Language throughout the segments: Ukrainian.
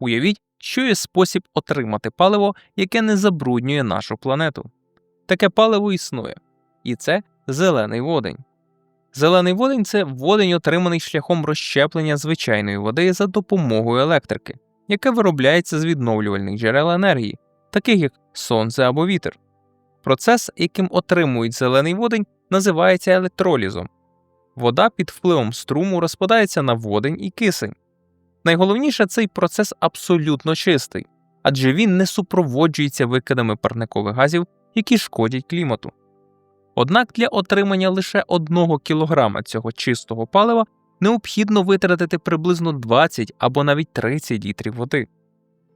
Уявіть, що є спосіб отримати паливо, яке не забруднює нашу планету. Таке паливо існує, і це зелений водень. Зелений водень це водень, отриманий шляхом розщеплення звичайної води за допомогою електрики, яке виробляється з відновлювальних джерел енергії, таких як сонце або вітер. Процес, яким отримують зелений водень, називається електролізом. Вода під впливом струму розпадається на водень і кисень. Найголовніше, цей процес абсолютно чистий, адже він не супроводжується викидами парникових газів, які шкодять клімату. Однак для отримання лише 1 кг цього чистого палива необхідно витратити приблизно 20 або навіть 30 літрів води.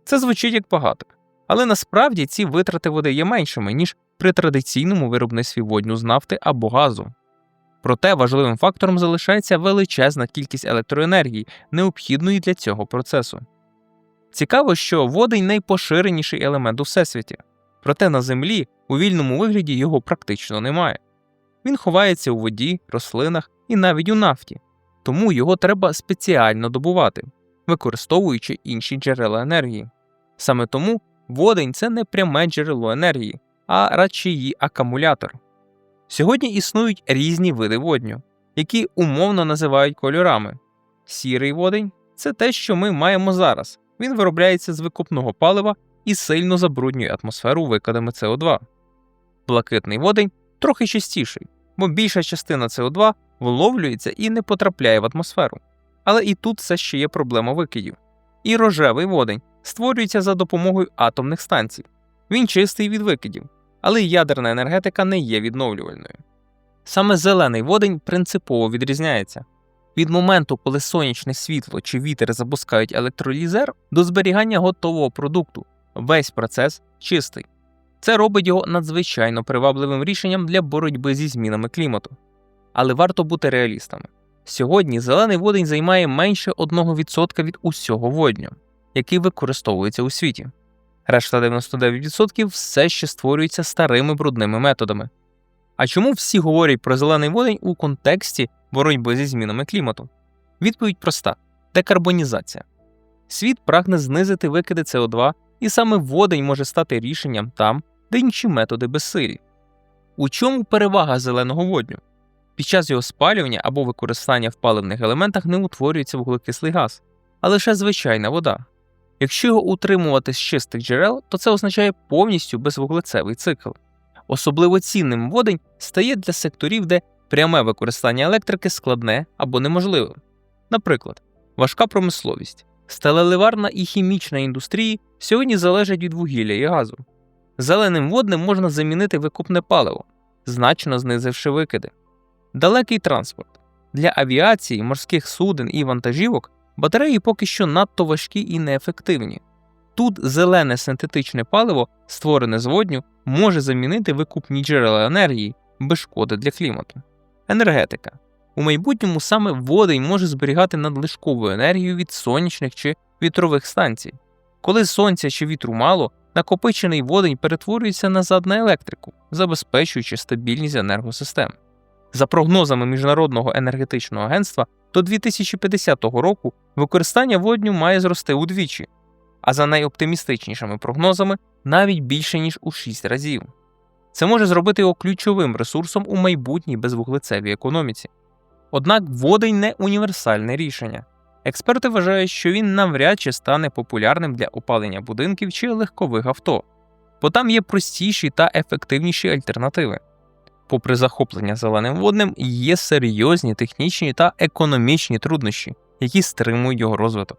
Це звучить як багато, але насправді ці витрати води є меншими, ніж при традиційному виробництві водню з нафти або газу. Проте важливим фактором залишається величезна кількість електроенергії, необхідної для цього процесу. Цікаво, що водень найпоширеніший елемент у всесвіті, проте на Землі у вільному вигляді його практично немає. Він ховається у воді, рослинах і навіть у нафті, тому його треба спеціально добувати, використовуючи інші джерела енергії. Саме тому водень це не пряме джерело енергії, а радше її акумулятор. Сьогодні існують різні види водню, які умовно називають кольорами. Сірий водень це те, що ми маємо зараз. Він виробляється з викопного палива і сильно забруднює атмосферу викидами СО2. Блакитний водень трохи чистіший, бо більша частина СО2 виловлюється і не потрапляє в атмосферу. Але і тут все ще є проблема викидів. І рожевий водень створюється за допомогою атомних станцій. Він чистий від викидів, але ядерна енергетика не є відновлювальною. Саме зелений водень принципово відрізняється. Від моменту, коли сонячне світло чи вітер запускають електролізер, до зберігання готового продукту, весь процес чистий. Це робить його надзвичайно привабливим рішенням для боротьби зі змінами клімату. Але варто бути реалістами. Сьогодні зелений водень займає менше 1% від усього водню, який використовується у світі. Решта 99% все ще створюється старими брудними методами. А чому всі говорять про зелений водень у контексті боротьби зі змінами клімату? Відповідь проста: декарбонізація. Світ прагне знизити викиди СО2, і саме водень може стати рішенням там, де інші методи безсилі. У чому перевага зеленого водню? Під час його спалювання або використання в паливних елементах не утворюється вуглекислий газ, а лише звичайна вода. Якщо його утримувати з чистих джерел, то це означає повністю безвуглецевий цикл. Особливо цінним водень стає для секторів, де пряме використання електрики складне або неможливе. Наприклад, важка промисловість, сталеливарна і хімічна індустрії сьогодні залежать від вугілля і газу. Зеленим водним можна замінити викупне паливо, значно знизивши викиди. Далекий транспорт. Для авіації, морських суден і вантажівок батареї поки що надто важкі і неефективні. Тут зелене синтетичне паливо, створене з водню, може замінити викупні джерела енергії без шкоди для клімату. Енергетика. У майбутньому саме водень може зберігати надлишкову енергію від сонячних чи вітрових станцій. Коли сонця чи вітру мало, накопичений водень перетворюється назад на електрику, забезпечуючи стабільність енергосистем. За прогнозами Міжнародного енергетичного агентства, до 2050 року використання водню має зрости удвічі, а за найоптимістичнішими прогнозами навіть більше ніж у 6 разів. Це може зробити його ключовим ресурсом у майбутній безвуглецевій економіці. Однак водень не універсальне рішення. Експерти вважають, що він навряд чи стане популярним для опалення будинків чи легкових авто, бо там є простіші та ефективніші альтернативи. Попри захоплення зеленим водним, є серйозні технічні та економічні труднощі, які стримують його розвиток.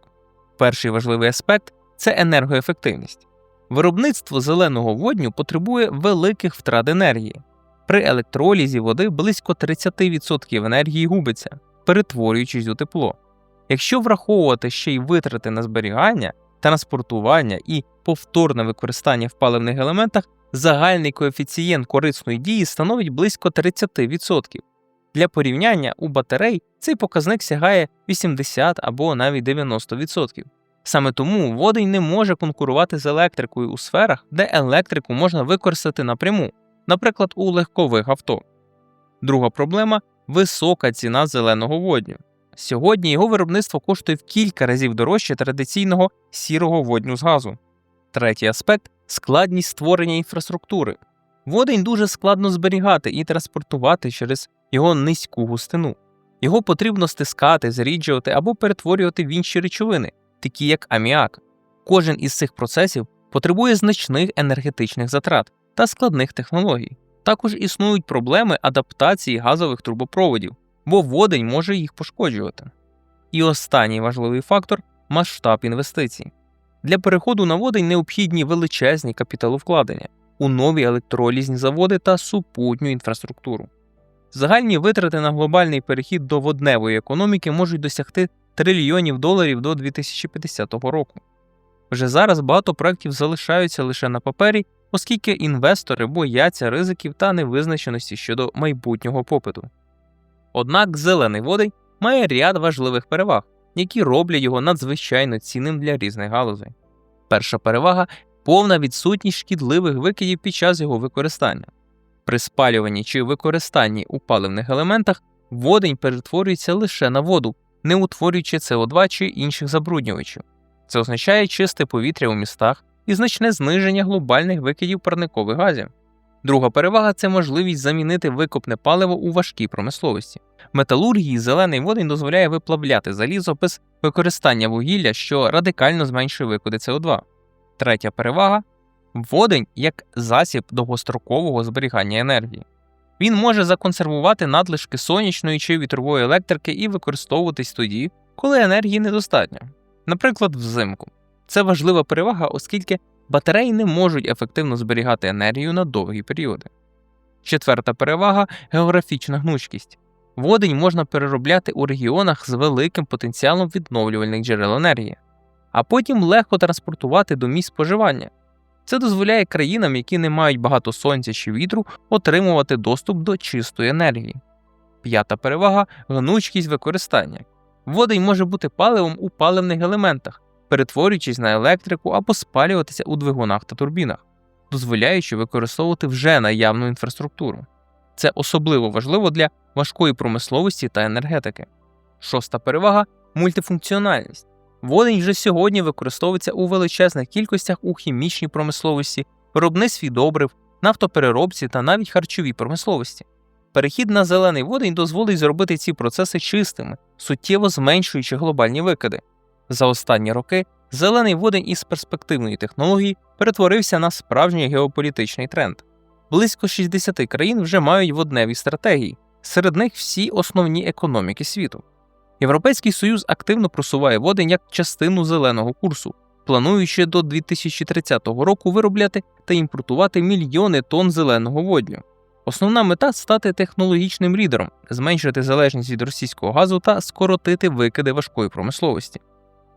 Перший важливий аспект це енергоефективність. Виробництво зеленого водню потребує великих втрат енергії. При електролізі води близько 30% енергії губиться, перетворюючись у тепло. Якщо враховувати ще й витрати на зберігання, транспортування і повторне використання в паливних елементах, загальний коефіцієнт корисної дії становить близько 30%. Для порівняння у батарей цей показник сягає 80 або навіть 90%. Саме тому водень не може конкурувати з електрикою у сферах, де електрику можна використати напряму, наприклад, у легкових авто. Друга проблема висока ціна зеленого водню. Сьогодні його виробництво коштує в кілька разів дорожче традиційного сірого водню з газу. Третій аспект складність створення інфраструктури. Водень дуже складно зберігати і транспортувати через його низьку густину. Його потрібно стискати, зріджувати або перетворювати в інші речовини, такі як аміак. Кожен із цих процесів потребує значних енергетичних затрат та складних технологій. Також існують проблеми адаптації газових трубопроводів, бо водень може їх пошкоджувати. І останній важливий фактор масштаб інвестицій. Для переходу на водень необхідні величезні капіталовкладення у нові електролізні заводи та супутню інфраструктуру. Загальні витрати на глобальний перехід до водневої економіки можуть досягти трильйонів доларів до 2050 року. Вже зараз багато проєктів залишаються лише на папері, оскільки інвестори бояться ризиків та невизначеності щодо майбутнього попиту. Однак зелений водень має ряд важливих переваг, які роблять його надзвичайно цінним для різних галузей. Перша перевага повна відсутність шкідливих викидів під час його використання. При спалюванні чи використанні у паливних елементах водень перетворюється лише на воду, не утворюючи СО2 чи інших забруднювачів. Це означає чисте повітря у містах і значне зниження глобальних викидів парникових газів. Друга перевага це можливість замінити викопне паливо у важкій промисловості. Металургії зелений водень дозволяє виплавляти залізо без використання вугілля, що радикально зменшує викиди СО2. Третя перевага водень як засіб довгострокового зберігання енергії. Він може законсервувати надлишки сонячної чи вітрової електрики і використовуватись тоді, коли енергії недостатньо, наприклад, взимку. Це важлива перевага, оскільки батареї не можуть ефективно зберігати енергію на довгі періоди. Четверта перевага географічна гнучкість. Водень можна переробляти у регіонах з великим потенціалом відновлювальних джерел енергії, а потім легко транспортувати до місць споживання. Це дозволяє країнам, які не мають багато сонця чи вітру, отримувати доступ до чистої енергії. П'ята перевага гнучкість використання. Водень може бути паливом у паливних елементах, перетворюючись на електрику або спалюватися у двигунах та турбінах, дозволяючи використовувати вже наявну інфраструктуру. Це особливо важливо для важкої промисловості та енергетики. Шоста перевага мультифункціональність. Водень вже сьогодні використовується у величезних кількостях у хімічній промисловості, виробництві добрив, нафтопереробці та навіть харчовій промисловості. Перехід на зелений водень дозволить зробити ці процеси чистими, суттєво зменшуючи глобальні викиди. За останні роки зелений водень із перспективної технології перетворився на справжній геополітичний тренд. Близько 60 країн вже мають водневі стратегії, серед них всі основні економіки світу. Європейський Союз активно просуває водень як частину зеленого курсу, плануючи до 2030 року виробляти та імпортувати мільйони тонн зеленого водню. Основна мета стати технологічним лідером, зменшити залежність від російського газу та скоротити викиди важкої промисловості.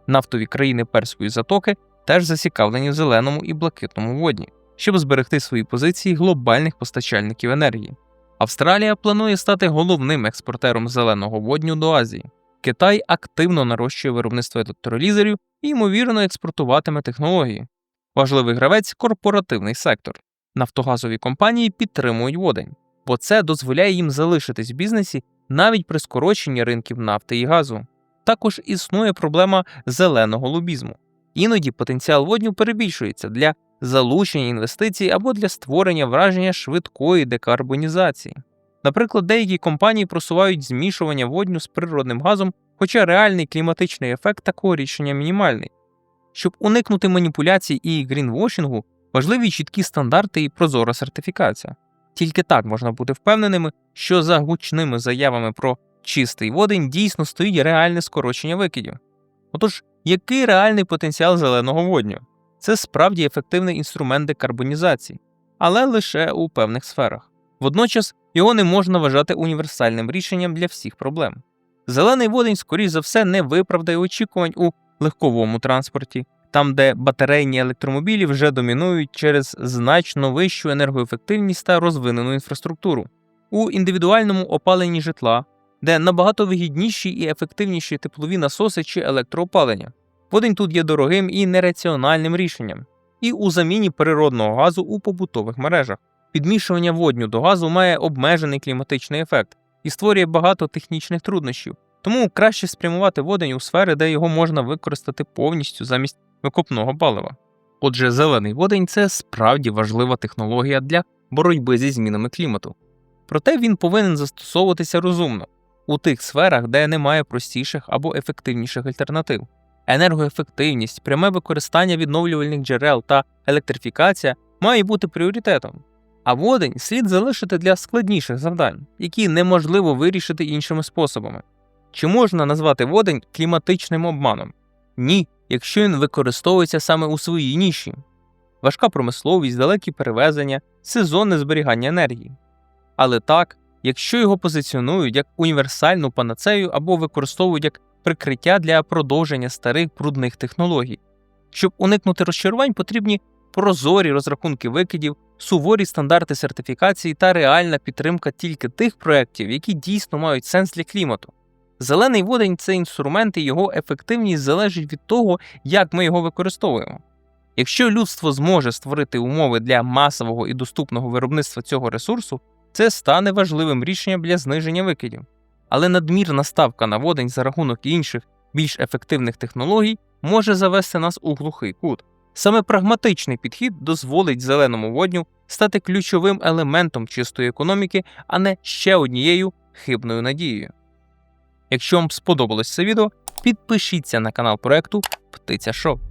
Нафтові країни Перської затоки теж зацікавлені в зеленому і блакитному водні, щоб зберегти свої позиції глобальних постачальників енергії. Австралія планує стати головним експортером зеленого водню до Азії. Китай активно нарощує виробництво електролізерів і, ймовірно, експортуватиме технології. Важливий гравець корпоративний сектор. Нафтогазові компанії підтримують водень, бо це дозволяє їм залишитись в бізнесі навіть при скороченні ринків нафти і газу. Також існує проблема зеленого лобізму. Іноді потенціал водню перебільшується для залучення інвестицій або для створення враження швидкої декарбонізації. Наприклад, деякі компанії просувають змішування водню з природним газом, хоча реальний кліматичний ефект такого рішення мінімальний. Щоб уникнути маніпуляцій і грінвошінгу, важливі чіткі стандарти і прозора сертифікація. Тільки так можна бути впевненими, що за гучними заявами про чистий водень дійсно стоїть реальне скорочення викидів. Отож, який реальний потенціал зеленого водню? Це справді ефективний інструмент декарбонізації, але лише у певних сферах. Водночас його не можна вважати універсальним рішенням для всіх проблем. Зелений водень, скоріш за все, не виправдає очікувань у легковому транспорті, там, де батарейні електромобілі вже домінують через значно вищу енергоефективність та розвинену інфраструктуру, у індивідуальному опаленні житла, де набагато вигідніші і ефективніші теплові насоси чи електроопалення. Водень тут є дорогим і нераціональним рішенням, і у заміні природного газу у побутових мережах. Підмішування водню до газу має обмежений кліматичний ефект і створює багато технічних труднощів, Тому краще спрямувати водень у сфери, де його можна використати повністю замість викопного палива. Отже, зелений водень це справді важлива технологія для боротьби зі змінами клімату. Проте він повинен застосовуватися розумно у тих сферах, де немає простіших або ефективніших альтернатив. Енергоефективність, пряме використання відновлювальних джерел та електрифікація мають бути пріоритетом. А водень слід залишити для складніших завдань, які неможливо вирішити іншими способами. Чи можна назвати водень кліматичним обманом? Ні, якщо він використовується саме у своїй ніші. Важка промисловість, далекі перевезення, сезонне зберігання енергії. Але так, якщо його позиціонують як універсальну панацею або використовують як прикриття для продовження старих брудних технологій. Щоб уникнути розчарувань, потрібні прозорі розрахунки викидів, суворі стандарти сертифікації та реальна підтримка тільки тих проєктів, які дійсно мають сенс для клімату. Зелений водень це інструмент, і його ефективність залежить від того, як ми його використовуємо. Якщо людство зможе створити умови для масового і доступного виробництва цього ресурсу, це стане важливим рішенням для зниження викидів. Але надмірна ставка на водень за рахунок інших, більш ефективних технологій може завести нас у глухий кут. Саме прагматичний підхід дозволить зеленому водню стати ключовим елементом чистої економіки, а не ще однією хибною надією. Якщо вам сподобалось це відео, підпишіться на канал проекту Птиця Шоу.